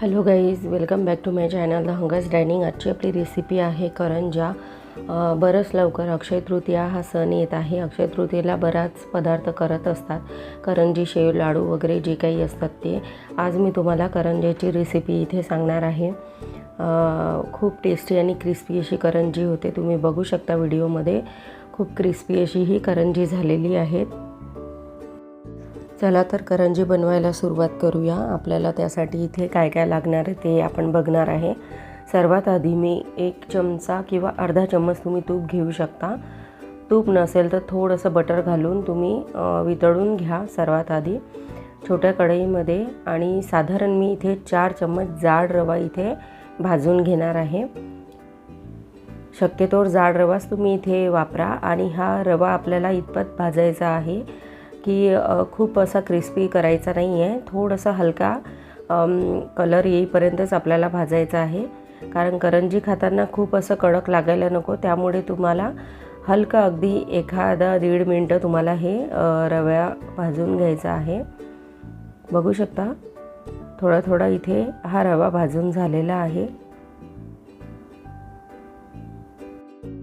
Hello guys welcome back to my channel the hungers dining आजची आपली recipe आहे करंजा बरंच लवकर अक्षय तृतीया हा सण येत आहे. अक्षय तृतीयेला बराच पदार्थ करत असतात. करंजी शेव लाडू वगैरे जे काही असतात ते. आज मी तुम्हाला करंजाची रेसिपी इथे सांगणार आहे. खूप टेस्टी आणि क्रिस्पी अशी करंजी होते. तुम्ही बघू शकता व्हिडिओमध्ये खूप क्रिस्पी अशी ही करंजी झालेली आहेत. चला तर करंजी बनवायला सुरुवात करूया. आपल्याला त्यासाठी इथे काय काय लागणार आहे ते आपण बघणार आहे. सर्वात आधी मी एक चमचा किंवा अर्धा चम्मच तुम्ही तूप घेऊ शकता. तूप नसेल तर थोडंसं बटर घालून तुम्ही वितळून घ्या सर्वात आधी. छोट्या कढईमध्ये आणि साधारण मी इथे चार चम्मच जाड रवा इथे भाजून घेणार आहे. शक्यतोवर जाड रवाच तुम्ही इथे वापरा आणि हा रवा आपल्याला इतपत भाजायचा आहे. की खूप असा क्रिस्पी करायचा नाही आहे थोडासा हलका कलर येईपर्यंतच आपल्याला भाजायचा आहे. कारण करंजी खाताना खूप असं कडक लागायला नको. त्यामुळे तुम्हाला हलकं अगदी एखादा दीड मिनटं तुम्हाला हे रव्या भाजून घ्यायचा आहे. बघू शकता थोडा थोडा इथे हा रवा भाजून झालेला आहे.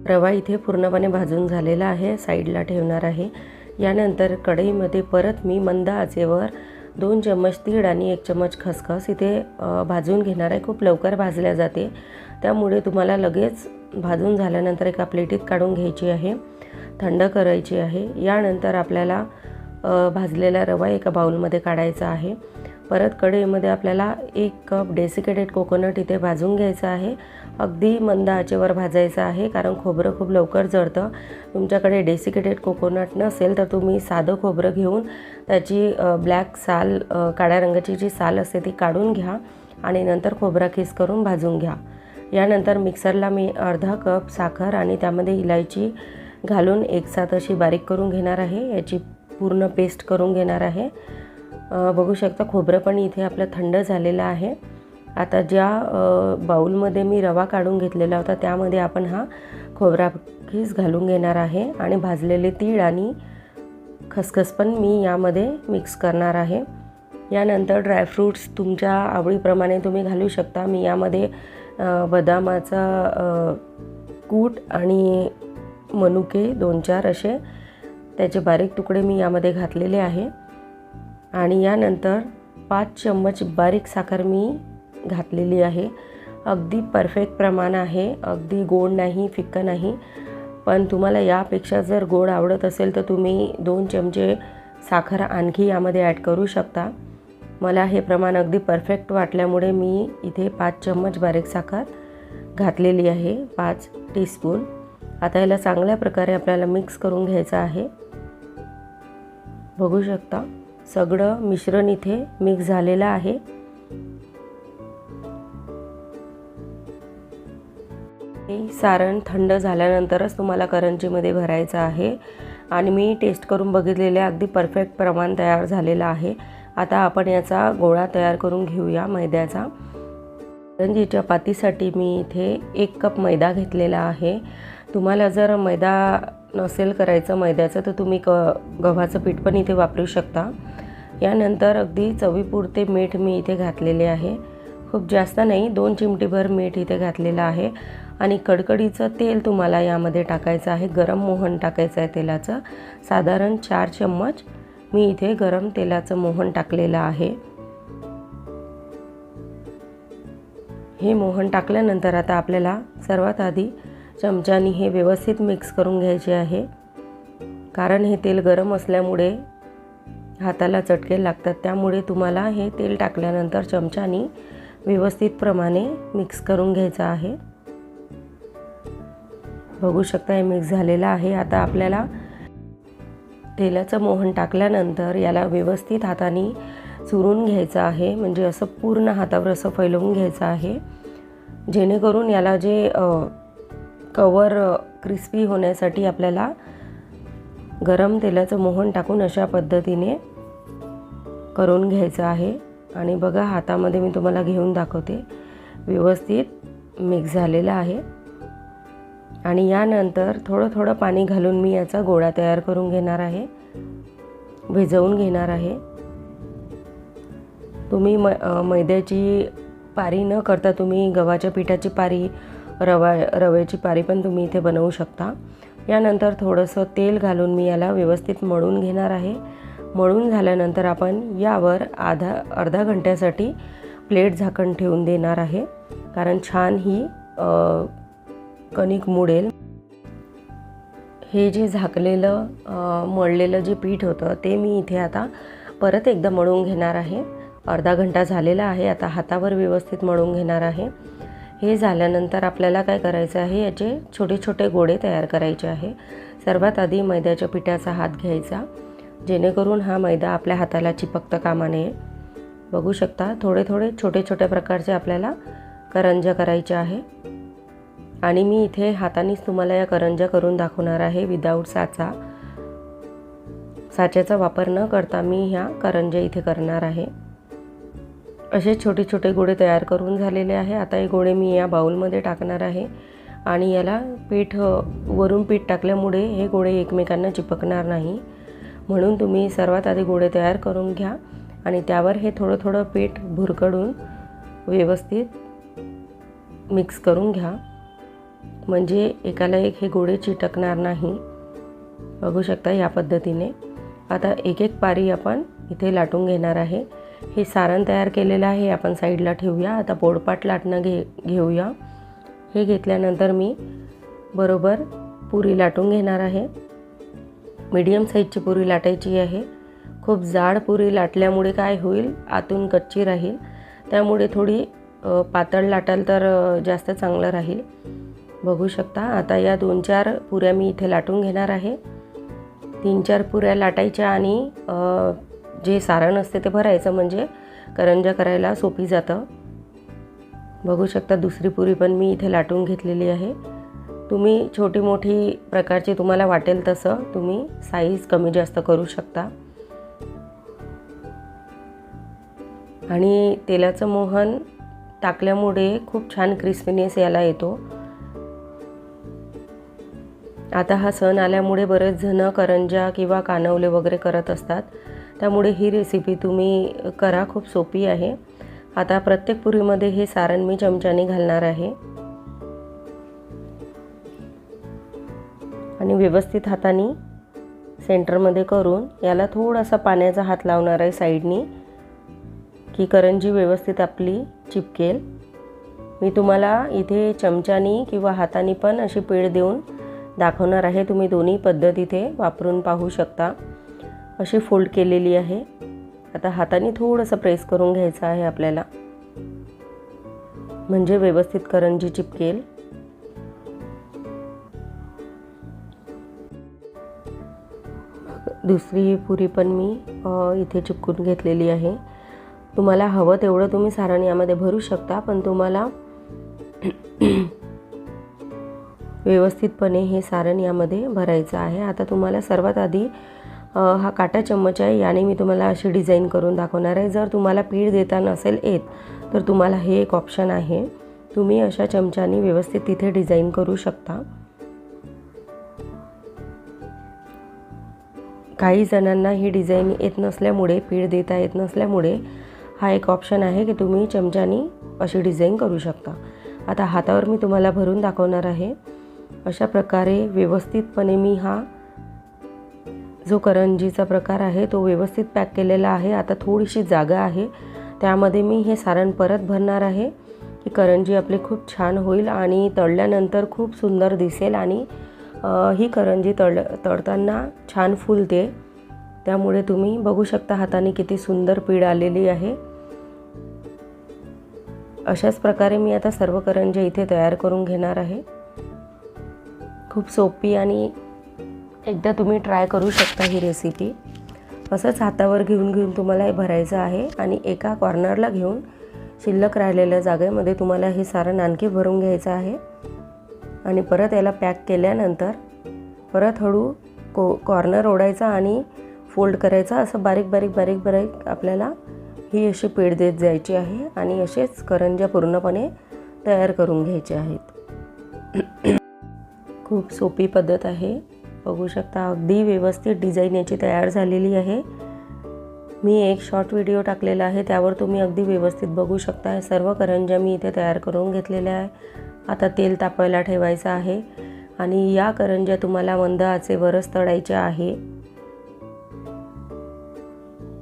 रवा इथे पूर्णपणे भाजून झालेला आहे. साईडला ठेवणार आहे. यानंतर कढईमध्ये परत मी मंद आचेवर दोन चम्मच तीळ आणि एक चम्मच खसखस इथे भाजून घेणार आहे. खूप लवकर भाजल्या जाते. त्यामुळे तुम्हाला लगेच भाजून झाल्यानंतर एका प्लेटीत काढून घ्यायची आहे. थंड करायची आहे. यानंतर आपल्याला भाजलेला रवा एका बाउलमध्ये काढायचा आहे. परत कढईमध्ये आपल्याला एक कप डेसिकेटेड कोकोनट इथे भाजून घ्यायचं आहे. अगदी मंद आचेवर भाजायचं आहे कारण खोबरं खूप लवकर जळतं. तुमच्याकडे डेसिकेटेड कोकोनट नसेल तर तुम्ही साधं खोबरं घेऊन त्याची ब्लॅक साल काळ्या रंगाची जी साल असते ती काढून घ्या आणि नंतर खोबरा खिस करून भाजून घ्या. यानंतर मिक्सरला मी अर्धा कप साखर आणि त्यामध्ये इलायची घालून एकसाथ अशी बारीक करून घेणार आहे. याची पूर्ण पेस्ट करून घेणार आहे. बघू शकता खोबरं पण इथे आपलं थंड झालेलं आहे. आता ज्या बाऊलमध्ये मी रवा काढून घेतलेला होता त्यामध्ये आपण हा खोबरा खीस घालून घेणार आहे आणि भाजलेले तीळ आणि खसखस पण मी यामध्ये मिक्स करणार आहे. यानंतर ड्रायफ्रूट्स तुमच्या आवडीप्रमाणे तुम्ही घालू शकता. मी यामध्ये बदामाचा कूट आणि मनुके दोन चार असे त्याचे बारीक तुकडे मी यामध्ये घातलेले आहे. आणि यानंतर पाच चम्मच बारीक साखर मी घातलेली आहे. अगदी परफेक्ट प्रमाण आहे. अगदी गोड नाही फिक्कं नाही. पण तुम्हाला यापेक्षा जर गोड आवडत असेल तर तुम्ही दोन चमचे साखर आणखी यामध्ये ॲड करू शकता. मला हे प्रमाण अगदी परफेक्ट वाटल्यामुळे मी इथे पाच चम्मच बारीक साखर घातलेली आहे. पाच टीस्पून आता याला चांगल्या प्रकारे आपल्याला मिक्स करून घ्यायचं आहे. बघू शकता सगळं मिश्रण इथे मिक्स झालेलं आहे. सारण थंड झाल्यानंतरच तुम्हाला करंजीमध्ये भरायचं आहे. आणि मी टेस्ट करून बघितलेले अगदी परफेक्ट प्रमाण तयार झालेलं आहे. आता आपण याचा गोळा तयार करून घेऊया मैद्याचा. करंजीच्या पातीसाठी मी इथे एक कप मैदा घेतलेला आहे. तुम्हाला जर मैदा नसेल करायचं मैद्याचं तर तुम्ही क गव्हाचं पीठ पण इथे वापरू शकता. यानंतर अगदी चवीपुरते मीठ मी इथे घातलेले आहे. खूप जास्त नाही दोन चिमटीभर मीठ इथे घातलेलं आहे. आणि कडकडीचं तेल तुम्हाला यामध्ये टाकायचं आहे. गरम मोहन टाकायचं आहे तेलाचं. साधारण चार चम्मच. मी इथे गरम तेलाचं मोहन टाकलेलं आहे. हे मोहन टाकल्यानंतर आता आपल्याला सर्वात आधी चमच्यानी हे व्यवस्थित मिक्स करून घ्यायचे आहे. कारण हे तेल गरम असल्यामुळे हाताला चटके लागतात. त्यामुळे तुम्हाला हे तेल टाकल्यानंतर चमच्यानी व्यवस्थितप्रमाणे मिक्स करून घ्यायचं आहे. बघू शकता हे मिक्स झालेलं आहे. आता आपल्याला तेलाचं मोहन टाकल्यानंतर याला व्यवस्थित हाताने चुरून घ्यायचं आहे. म्हणजे असं पूर्ण हातावर असं फैलवून घ्यायचं आहे. जेणेकरून याला जे कवर क्रिस्पी होण्यासाठी आपल्याला गरम तेलाचं मोहन टाकून अशा पद्धतीने करून घ्यायचं आहे. आणि बघा हातामध्ये मी तुम्हाला घेऊन दाखवते. व्यवस्थित मिक्स झालेलं आहे. आणि यानंतर थोडं थोडं पाणी घालून मी याचा गोळा तयार करून घेणार आहे. भिजवून घेणार आहे. तुम्ही म मैद्याची पारी न करता तुम्ही गव्हाच्या पिठाची पारी रवा रव्याची पारी पण तुम्ही इथे बनवू शकता. यानंतर थोडंसं तेल घालून मी याला व्यवस्थित मळून घेणार आहे. मळून झाल्यानंतर आपण यावर आधा अर्धा घंट्यासाठी प्लेट झाकण ठेवून देणार आहे. कारण छान ही कणिक मुडेल. हे जे झाकलेलं मळलेलं जे पीठ होतं ते मी इथे आता परत एकदा मळून घेणार आहे. अर्धा घंटा झालेला आहे आता हातावर व्यवस्थित मळून घेणार आहे. हे झाल्यानंतर आपल्याला काय करायचं आहे याचे छोटे छोटे गोळे तयार करायचे आहे. सर्वात आधी मैद्याच्या पिठाचा हात घ्यायचा जेणेकरून हा मैदा आपल्या हाताला चिपकता कामा नये बघू शकता थोडे थोडे छोटे छोट्या प्रकारचे आपल्याला करंज करायचे आहे. आणि मी इथे हातानेच तुम्हाला या करंज्या करून दाखवणार आहे विदाऊट साचा. साच्याचा वापर न करता मी ह्या करंज्या इथे करणार आहे. असे छोटे छोटे गोळे तयार करून झालेले आहे. आता हे गोळे मी या बाऊलमध्ये टाकणार आहे. आणि याला पीठ वरून पीठ टाकल्यामुळे हे गोळे एकमेकांना चिपकणार नाही. म्हणून तुम्ही सर्वात आधी गोळे तयार करून घ्या आणि त्यावर हे थोडं थोडं पीठ भुरकडून व्यवस्थित मिक्स करून घ्या. म्हणजे एकाला एक हे गोळे चिटकणार नाही. बघू शकता या पद्धतीने. आता एक एक पारी आपण इथे लाटून घेणार आहे. हे सारण तयार केलेलं आहे. आपण साईडला ठेवूया. आता पोडपाट लाटणं घे घेऊया. हे घेतल्यानंतर मी बरोबर पुरी लाटून घेणार आहे. मीडियम साईजची पुरी लाटायची आहे. खूप जाड पुरी लाटल्यामुळे काय होईल? आतून कच्ची राहील. त्यामुळे थोडी पातळ लाटाल तर जास्त चांगलं राहील. बघू शकता. आता या दोन चार पुऱ्या मी इथे लाटून घेणार आहे. तीन चार पुऱ्या लाटायच्या आणि जे सारण असते ते भरायचं म्हणजे करंजा करायला सोपी जातं. बघू शकता दुसरी पुरी पण मी इथे लाटून घेतलेली आहे. तुम्ही छोटी मोठी प्रकारची तुम्हाला वाटेल तसं तुम्ही साईज कमी जास्त करू शकता. आणि तेलाचं मोहन टाकल्यामुळे खूप छान क्रिस्पीनेस याला येतो. आता हा सण आल्यामुळे बरेच जण करंजा किंवा कानवले वगैरे करत असतात. त्यामुळे ही रेसिपी तुम्ही करा खूप सोपी आहे. आता प्रत्येक पुरीमध्ये हे सारण मी चमच्याने घालणार आहे. आणि व्यवस्थित हाताने सेंटरमध्ये करून याला थोडासा पाण्याचा हात लावणार आहे साईडनी की करंजी व्यवस्थित आपली चिपकेल. मी तुम्हाला इथे चमच्यानी किंवा हाताने पण अशी पेळ देऊन दाखवणार आहे. तुम्ही दोन्ही पद्धत इथे वापरून पाहू शकता. अशी फोल्ड केलेली आहे. आता हाताने थोडंसं प्रेस करून घ्यायचं आहे आपल्याला. म्हणजे व्यवस्थित करंजी चिपकेल. दुसरी पुरी पण मी इथे चिपकून घेतलेली आहे. तुम्हाला हवं तेवढं तुम्ही सारण यामध्ये भरू शकता पण तुम्हाला व्यवस्थितपणे हे सारण यामध्ये भरायचं आहे. आता तुम्हाला सर्वात आधी हा काटा चम्मच आहे. याने मी तुम्हाला अशी डिझाईन करून दाखवणार आहे. जर तुम्हाला पीठ देता नसेल येत तर तुम्हाला हे एक ऑप्शन आहे. तुम्ही अशा चमच्याने व्यवस्थित तिथे डिझाईन करू शकता. काही जणांना ही डिझाईन येत नसल्यामुळे पीठ देता येत नसल्यामुळे हा एक ऑप्शन आहे की तुम्ही चमच्यानी अशी डिझाईन करू शकता. आता हातावर मी तुम्हाला भरून दाखवणार आहे. अशा प्रकारे व्यवस्थितपणे मी हा जो करंजीचा प्रकार आहे तो व्यवस्थित पॅक केलेला आहे. आता थोडीशी जागा आहे. त्यामध्ये मी हे सारण परत भरणार आहे. की करंजी आपली खूप छान होईल आणि तळल्यानंतर खूप सुंदर दिसेल आणि ही करंजी तळ तळताना छान फुलते. त्यामुळे तुम्ही बघू शकता हाताने किती सुंदर पीड आलेली आहे. अशाच प्रकारे मी आता सर्व करंजी इथे तयार करून घेणार आहे. खूप सोपी आणि एकदा तुम्ही ट्राय करू शकता ही रेसिपी असंच हातावर घेऊन घेऊन तुम्हाला हे भरायचं आहे आणि एका कॉर्नरला घेऊन शिल्लक राहिलेल्या जागेमध्ये तुम्हाला हे सारण आणखी भरून घ्यायचं आहे. आणि परत याला पॅक केल्यानंतर परत हळू को कॉर्नर ओढायचा आणि फोल्ड करायचा. असं बारीक बारीक बारीक बारीक आपल्याला ही अशी पेड देत जायची आहे आणि असेच करंज्या पूर्णपणे तयार करून घ्यायचे आहेत. खूप सोपी पद्धत आहे. बघू शकता अगदी व्यवस्थित डिझाईन याची तयार झालेली आहे. मी एक शॉर्ट व्हिडिओ टाकलेला आहे त्यावर तुम्ही अगदी व्यवस्थित बघू शकता. सर्व करंज्या मी इथे तयार करून घेतलेल्या आहे. आता तेल तापायला ठेवायचं आहे आणि या करंज्या तुम्हाला मंद आचेवरच तळायच्या आहे.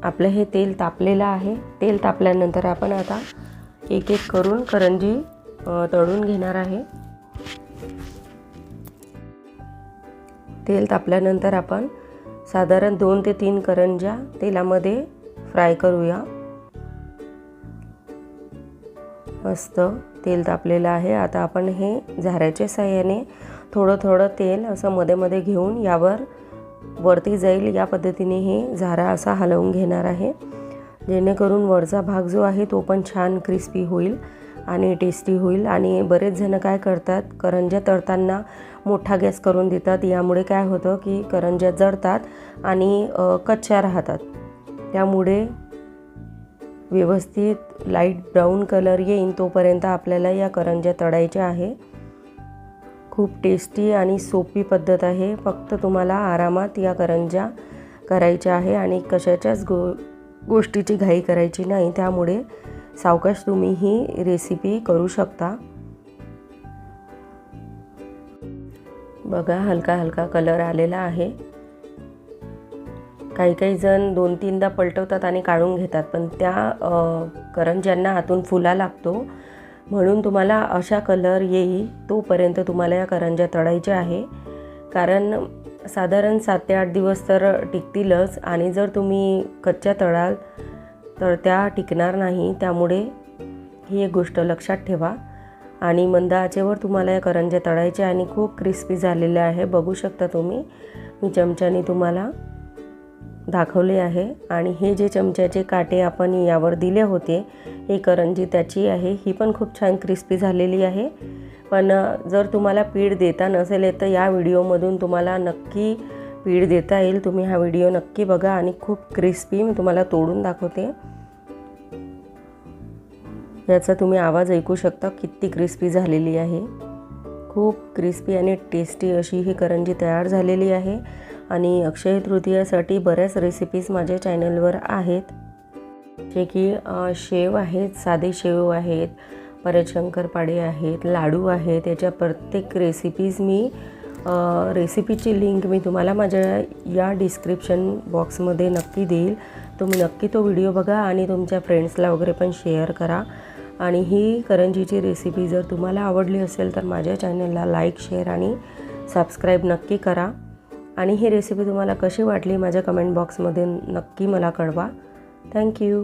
आपलं हे तेल तापलेलं आहे. तेल तापल्यानंतर आपण आता एक एक करून करंजी तळून घेणार आहे. तेल तापल्यानंतर आपण साधारण दोन ते तीन करंज्या तेलामध्ये फ्राय करूया. मस्त तेल तापलेलं आहे. आता आपण हे झाऱ्याच्या साह्याने थोडं थोडं तेल असं मध्ये मध्ये घेऊन यावर वरती जाईल. या पद्धतीने हे झारा असा हलवून घेणार आहे. जेणेकरून वरचा भाग जो आहे तो पण छान क्रिस्पी होईल. आणि टेस्टी होईल. आणि बरेच जण काय करतात करंज्या तळताना मोठा गॅस करून देतात. यामुळे काय होतं की करंज्या जळतात आणि कच्च्या राहतात. त्यामुळे व्यवस्थित लाइट ब्राऊन कलर येईन तोपर्यंत आपल्याला या करंज्या तळायच्या आहे. खूप टेस्टी आणि सोपी पद्धत आहे. फक्त तुम्हाला आरामात या करंज्या करायच्या आहे आणि कशाच्याच गो गोष्टीची घाई करायची नाही. त्यामुळे सावकाश तुम्ही ही रेसिपी करू शकता. बघा हलका हलका कलर आलेला आहे. काही काही जण दोन तीनदा पलटवतात आणि काढून घेतात पण त्या करंज्यांना हातून फुला लागतो म्हणून तुम्हाला अशा कलर येईल तोपर्यंत तुम्हाला या करंज्या तळायच्या आहे. कारण साधारण सात ते आठ दिवस तर टिकतीलच आणि जर तुम्ही कच्च्या तळाल तर त्या टिकणार नाही त्यामुळे ही एक गोष्ट लक्षात ठेवा. आणि मंद आचेवर तुम्हाला या करंज्या तळायच्या आणि खूप क्रिस्पी झालेल्या आहे. बघू शकता तुम्ही. मी चमच्याने तुम्हाला दाखवले आहे. आणि हे जे चमच्याचे काटे आपण यावर दिले होते ही करंजी त्याची आहे. ही पण खूप छान क्रिस्पी झालेली आहे. पण जर तुम्हाला पीठ देता नसेल तर या व्हिडिओमधून तुम्हाला नक्की पीठ देता येईल. तुम्ही हा व्हिडिओ नक्की बघा आणि खूप क्रिस्पी मी तुम्हाला तोडून दाखवते. याचा तुम्ही आवाज ऐकू शकता किती क्रिस्पी झालेली आहे. खूप क्रिस्पी आणि टेस्टी अशी ही करंजी तयार झालेली आहे. आणि अक्षय तृतीयासाठी बऱ्याच रेसिपीज माझ्या चॅनलवर आहेत. जे की शेव आहेत साधे शेव आहेत परत शंकरपाडे आहेत लाडू आहेत. याच्या प्रत्येक रेसिपीज मी रेसिपीची लिंक मी तुम्हाला माझ्या या डिस्क्रिप्शन बॉक्समध्ये नक्की देईल. तुम्ही नक्की तो व्हिडिओ बघा आणि तुमच्या फ्रेंड्सला वगैरे पण शेअर करा. आणि ही करंजीची रेसिपी जर तुम्हाला आवडली असेल तर माझ्या चॅनलला लाईक शेअर आणि सबस्क्राईब नक्की करा. आणि ही रेसिपी तुम्हाला कशी वाटली माझ्या कमेंट बॉक्समध्ये नक्की मला कळवा. थँक्यू